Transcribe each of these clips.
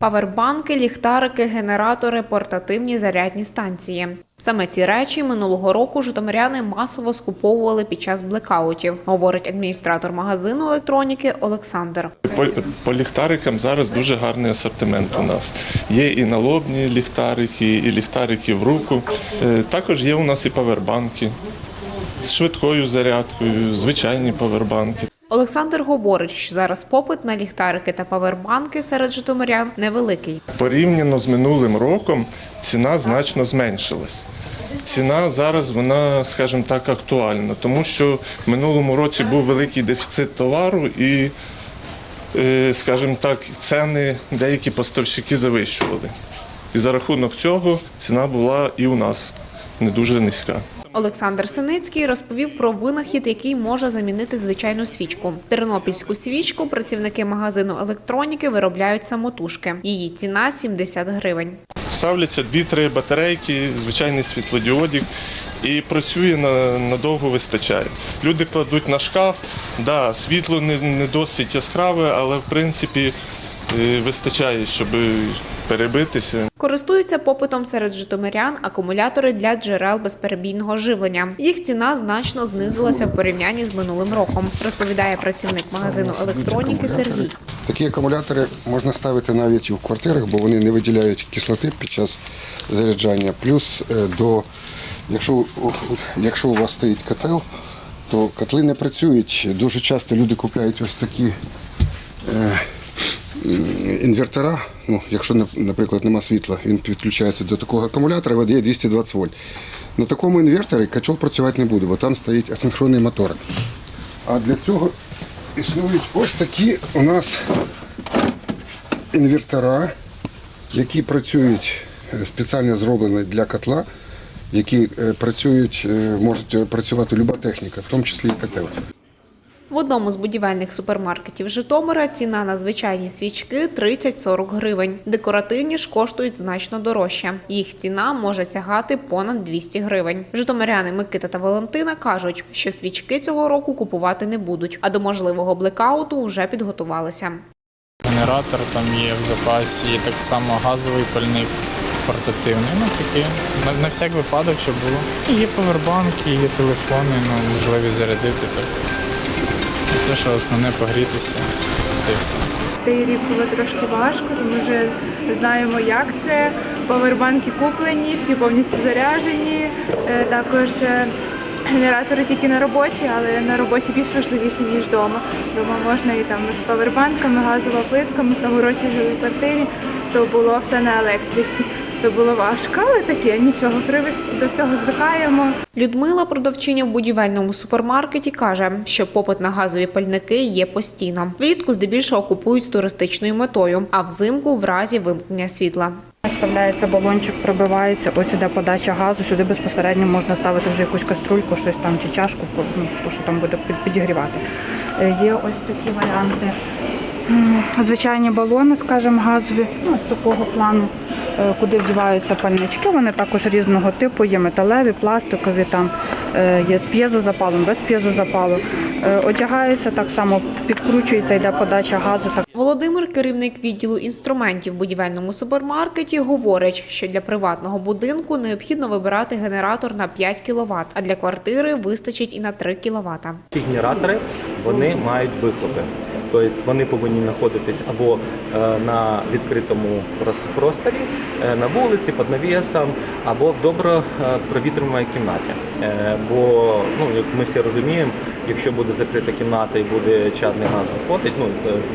Павербанки, ліхтарики, генератори, портативні зарядні станції. Саме ці речі минулого року житомиряни масово скуповували під час блекаутів, говорить адміністратор магазину електроніки Олександр. По, по ліхтарикам зараз дуже гарний асортимент у нас. Є і налобні ліхтарики, і ліхтарики в руку. Е, Також є у нас і павербанки з швидкою зарядкою, звичайні павербанки. Олександр говорить, що зараз попит на ліхтарики та павербанки серед житомирян невеликий. Порівняно з минулим роком ціна значно зменшилась. Ціна зараз вона, скажімо так, актуальна, тому що в минулому році був великий дефіцит товару і, е, скажімо так, ціни деякі поставщики завищували. І за рахунок цього ціна була і у нас не дуже низька. Олександр Синицький розповів про винахід, який може замінити звичайну свічку. Тернопільську свічку працівники магазину електроніки виробляють самотужки. Її ціна 70 гривень. Ставляться дві-три батарейки, звичайний світлодіодик, і працює надовго вистачає. Люди кладуть на шкаф, да, світло не, досить яскраве, але в принципі вистачає, щоб перебитися. Користуються попитом серед житомирян акумулятори для джерел безперебійного живлення. Їх ціна значно знизилася в порівнянні з минулим роком, розповідає працівник магазину електроніки Сергій. Такі акумулятори можна ставити навіть і в квартирах, бо вони не виділяють кислоти під час заряджання. Плюс е, до, якщо, якщо у вас стоїть котел, то котли не працюють. Дуже часто люди купляють ось такі е, інвертора. Ну, якщо, на- наприклад, нема світла, він підключається до такого акумулятора, видає 220 вольт. На такому інверторі котел працювати не буде, бо там стоїть асинхронний мотор. А для цього існують ось такі у нас інвертора, які працюють е, спеціально зроблені для котла, які е, працюють, е, можуть працювати люба техніка, в тому числі і котел. В одному з будівельних супермаркетів Житомира ціна на звичайні свічки 30-40 гривень. Декоративні ж коштують значно дорожче. Їх ціна може сягати понад 200 гривень. Житомиряни Микита та Валентина кажуть, що свічки цього року купувати не будуть, а до можливого блекауту вже підготувалися. Генератор там є в запасі, так само газовий пальник портативний. Ну такі на, на всяк випадок, щоб було. Є павербанки, є телефони, ну можливість зарядити. Так. Це що основне погрітися, та все. Цей рік було трошки важко, тому вже знаємо, як це. Повербанки куплені, всі повністю заряджені. Е, Також е, генератори тільки на роботі, але на роботі більш важливіше, ніж вдома. Дома можна і там з павербанками, газова плитка. Ми в тому році жили в квартирі, то було все на електриці. То було важко, але таке нічого, привик до всього звикаємо. Людмила, продавчиня в будівельному супермаркеті, каже, що попит на газові пальники є постійно. Влітку здебільшого купують з туристичною метою, а взимку в разі вимкнення світла. Вставляється балончик, пробивається, ось іде подача газу, сюди безпосередньо можна ставити вже якусь каструльку, щось там чи чашку, ну, то, що там буде під- підігрівати. Е, Є ось такі варіанти. Звичайні балони, скажімо, газові, ну, ось такого плану, куди вдіваються пальнички. Вони також різного типу, є металеві, пластикові, там е, є з п'єзозапалом, без п'єзозапалу. Е, Одягаються так само, підкручується, йде подача газу. Так Володимир, керівник відділу інструментів в будівельному супермаркеті, говорить, що для приватного будинку необхідно вибирати генератор на 5 кВт, а для квартири вистачить і на 3 кВт. Ці генератори вони мають вихлопи. Тобто вони повинні знаходитись або е, на відкритому прос- просторі, е, на вулиці, під навісом, або в добре е, провітрюваній кімнаті. Бо, ну, як ми всі розуміємо, якщо буде закрита кімната і буде чадний газ виходить, ну,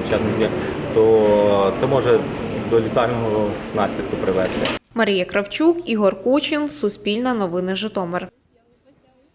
чадний то це може до літального наслідку привести. Марія Кравчук, Ігор Кучин, Суспільне новини Житомир.